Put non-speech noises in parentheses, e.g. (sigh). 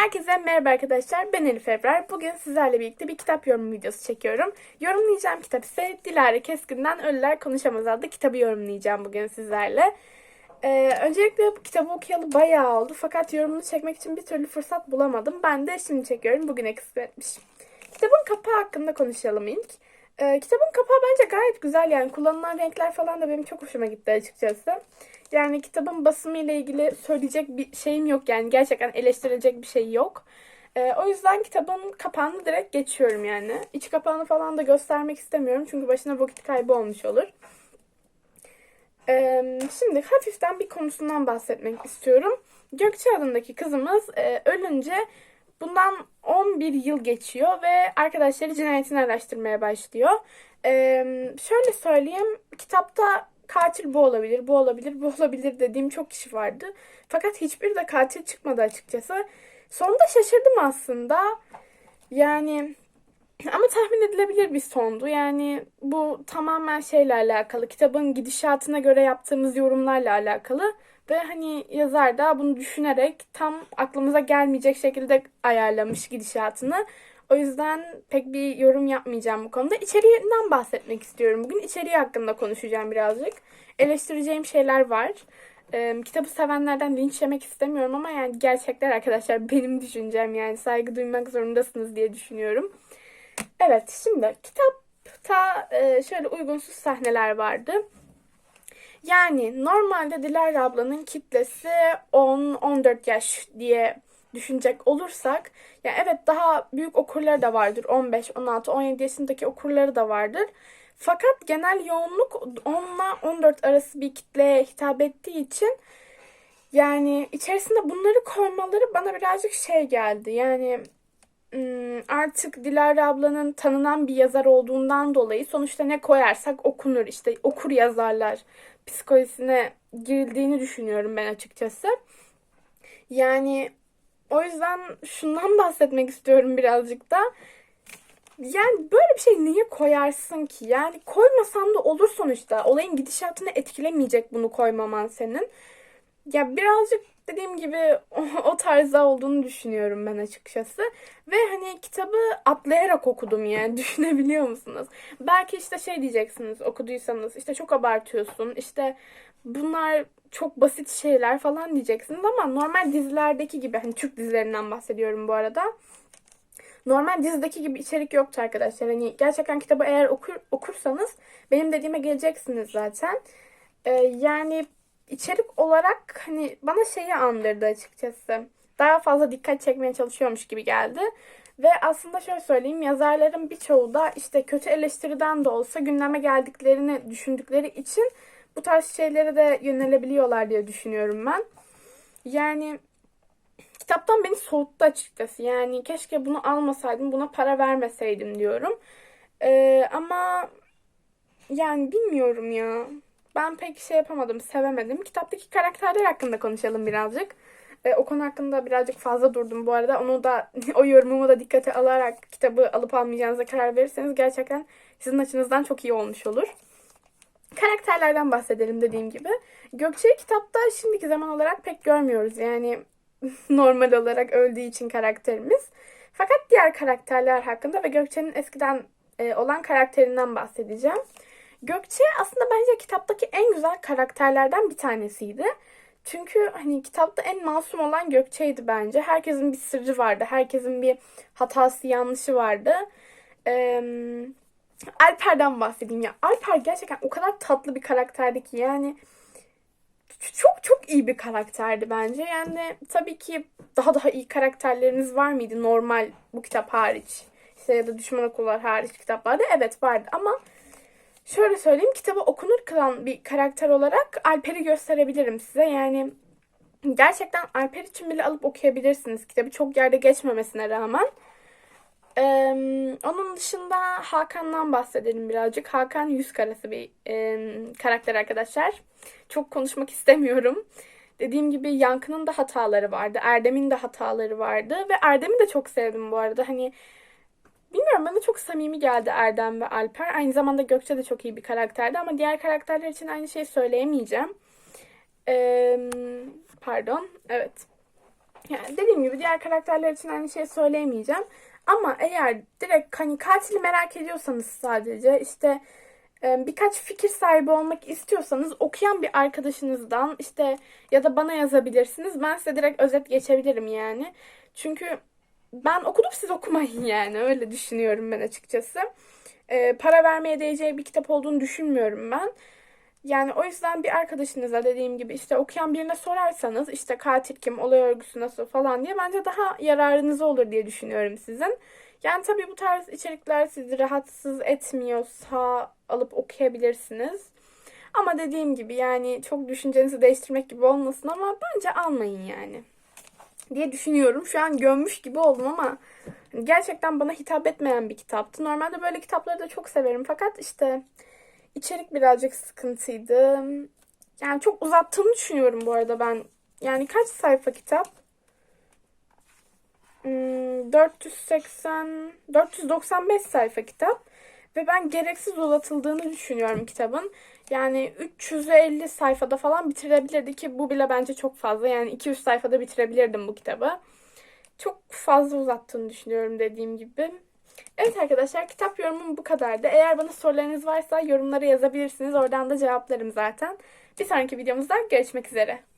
Herkese merhaba arkadaşlar. Ben Elif Ebrar. Bugün sizlerle birlikte bir kitap yorum videosu çekiyorum. Yorumlayacağım kitap ise Dilara Keskin'den Ölüler Konuşamaz adlı kitabı yorumlayacağım bugün sizlerle. Ee, öncelikle bu kitabı okuyalı bayağı oldu. Fakat yorumunu çekmek için bir türlü fırsat bulamadım. Ben de şimdi çekiyorum. Bugüne kısmetmiş. Kitabın kapağı hakkında konuşalım ilk. Ee, kitabın kapağı bence gayet güzel yani kullanılan renkler falan da benim çok hoşuma gitti açıkçası. Yani kitabın basımı ile ilgili söyleyecek bir şeyim yok yani gerçekten eleştirilecek bir şey yok. Ee, o yüzden kitabın kapağını direkt geçiyorum yani. İç kapağını falan da göstermek istemiyorum çünkü başına vakit kaybı olmuş olur. Ee, şimdi hafiften bir konusundan bahsetmek istiyorum. Gökçe adındaki kızımız e, ölünce bundan 11 yıl geçiyor ve arkadaşları cinayetini araştırmaya başlıyor. Ee, şöyle söyleyeyim, kitapta katil bu olabilir, bu olabilir, bu olabilir dediğim çok kişi vardı. Fakat hiçbir de katil çıkmadı açıkçası. Sonunda şaşırdım aslında. Yani ama tahmin edilebilir bir sondu. Yani bu tamamen şeyle alakalı. Kitabın gidişatına göre yaptığımız yorumlarla alakalı. Ve hani yazar da bunu düşünerek tam aklımıza gelmeyecek şekilde ayarlamış gidişatını. O yüzden pek bir yorum yapmayacağım bu konuda. İçeriğinden bahsetmek istiyorum. Bugün içeriği hakkında konuşacağım birazcık. Eleştireceğim şeyler var. Ee, kitabı sevenlerden linç yemek istemiyorum ama yani gerçekler arkadaşlar benim düşüncem yani saygı duymak zorundasınız diye düşünüyorum. Evet şimdi kitapta e, şöyle uygunsuz sahneler vardı. Yani normalde Dilara ablanın kitlesi 10-14 yaş diye düşünecek olursak ya evet daha büyük okurları da vardır. 15, 16, 17 yaşındaki okurları da vardır. Fakat genel yoğunluk 10 ile 14 arası bir kitleye hitap ettiği için yani içerisinde bunları koymaları bana birazcık şey geldi. Yani artık Dilara ablanın tanınan bir yazar olduğundan dolayı sonuçta ne koyarsak okunur işte okur yazarlar psikolojisine girildiğini düşünüyorum ben açıkçası. Yani o yüzden şundan (laughs) bahsetmek istiyorum birazcık da. Yani böyle bir şey niye koyarsın ki? Yani koymasan da olur sonuçta. Olayın gidişatını etkilemeyecek bunu koymaman senin. Ya birazcık dediğim gibi (laughs) o, o tarzda olduğunu düşünüyorum ben açıkçası. Ve hani kitabı atlayarak okudum yani (laughs) düşünebiliyor musunuz? Belki işte şey diyeceksiniz okuduysanız işte çok abartıyorsun işte bunlar çok basit şeyler falan diyeceksiniz ama normal dizilerdeki gibi hani Türk dizilerinden bahsediyorum bu arada. Normal dizideki gibi içerik yoktu arkadaşlar. Hani gerçekten kitabı eğer okur, okursanız benim dediğime geleceksiniz zaten. Ee, yani içerik olarak hani bana şeyi andırdı açıkçası. Daha fazla dikkat çekmeye çalışıyormuş gibi geldi. Ve aslında şöyle söyleyeyim yazarların birçoğu da işte kötü eleştiriden de olsa gündeme geldiklerini düşündükleri için bu tarz şeylere de yönelebiliyorlar diye düşünüyorum ben. Yani kitaptan beni soğuttu açıkçası. Yani keşke bunu almasaydım, buna para vermeseydim diyorum. Ee, ama yani bilmiyorum ya. Ben pek şey yapamadım, sevemedim. Kitaptaki karakterler hakkında konuşalım birazcık. Ee, o konu hakkında birazcık fazla durdum bu arada. Onu da (laughs) o yorumumu da dikkate alarak kitabı alıp almayacağınıza karar verirseniz gerçekten sizin açınızdan çok iyi olmuş olur. Karakterlerden bahsedelim dediğim gibi. Gökçe'yi kitapta şimdiki zaman olarak pek görmüyoruz. Yani (laughs) normal olarak öldüğü için karakterimiz. Fakat diğer karakterler hakkında ve Gökçe'nin eskiden e, olan karakterinden bahsedeceğim. Gökçe aslında bence kitaptaki en güzel karakterlerden bir tanesiydi. Çünkü hani kitapta en masum olan Gökçe'ydi bence. Herkesin bir sırrı vardı. Herkesin bir hatası, yanlışı vardı. Ee, Alper'den bahsedeyim ya. Alper gerçekten o kadar tatlı bir karakterdi ki yani çok çok iyi bir karakterdi bence. Yani tabii ki daha daha iyi karakterleriniz var mıydı normal bu kitap hariç? İşte ya da düşman okullar hariç kitaplarda evet vardı ama şöyle söyleyeyim kitabı okunur kılan bir karakter olarak Alper'i gösterebilirim size. Yani gerçekten Alper için bile alıp okuyabilirsiniz kitabı çok yerde geçmemesine rağmen. Ee, onun dışında Hakan'dan bahsedelim birazcık. Hakan yüz karası bir e, karakter arkadaşlar. Çok konuşmak istemiyorum. Dediğim gibi Yankı'nın da hataları vardı. Erdem'in de hataları vardı. Ve Erdem'i de çok sevdim bu arada. Hani bilmiyorum bana çok samimi geldi Erdem ve Alper. Aynı zamanda Gökçe de çok iyi bir karakterdi. Ama diğer karakterler için aynı şeyi söyleyemeyeceğim. Ee, pardon. Evet. Yani dediğim gibi diğer karakterler için aynı şey söyleyemeyeceğim. Ama eğer direkt hani katili merak ediyorsanız sadece işte birkaç fikir sahibi olmak istiyorsanız okuyan bir arkadaşınızdan işte ya da bana yazabilirsiniz. Ben size direkt özet geçebilirim yani. Çünkü ben okudum siz okumayın yani öyle düşünüyorum ben açıkçası. E, para vermeye değeceği bir kitap olduğunu düşünmüyorum ben. Yani o yüzden bir arkadaşınıza dediğim gibi işte okuyan birine sorarsanız işte katil kim, olay örgüsü nasıl falan diye bence daha yararınıza olur diye düşünüyorum sizin. Yani tabii bu tarz içerikler sizi rahatsız etmiyorsa alıp okuyabilirsiniz. Ama dediğim gibi yani çok düşüncenizi değiştirmek gibi olmasın ama bence almayın yani diye düşünüyorum. Şu an gömmüş gibi oldum ama gerçekten bana hitap etmeyen bir kitaptı. Normalde böyle kitapları da çok severim fakat işte içerik birazcık sıkıntıydı. Yani çok uzattığını düşünüyorum bu arada ben. Yani kaç sayfa kitap? Hmm, 480 495 sayfa kitap ve ben gereksiz uzatıldığını düşünüyorum kitabın. Yani 350 sayfada falan bitirebilirdi ki bu bile bence çok fazla. Yani 200 sayfada bitirebilirdim bu kitabı. Çok fazla uzattığını düşünüyorum dediğim gibi. Evet arkadaşlar kitap yorumum bu kadardı. Eğer bana sorularınız varsa yorumlara yazabilirsiniz. Oradan da cevaplarım zaten. Bir sonraki videomuzda görüşmek üzere.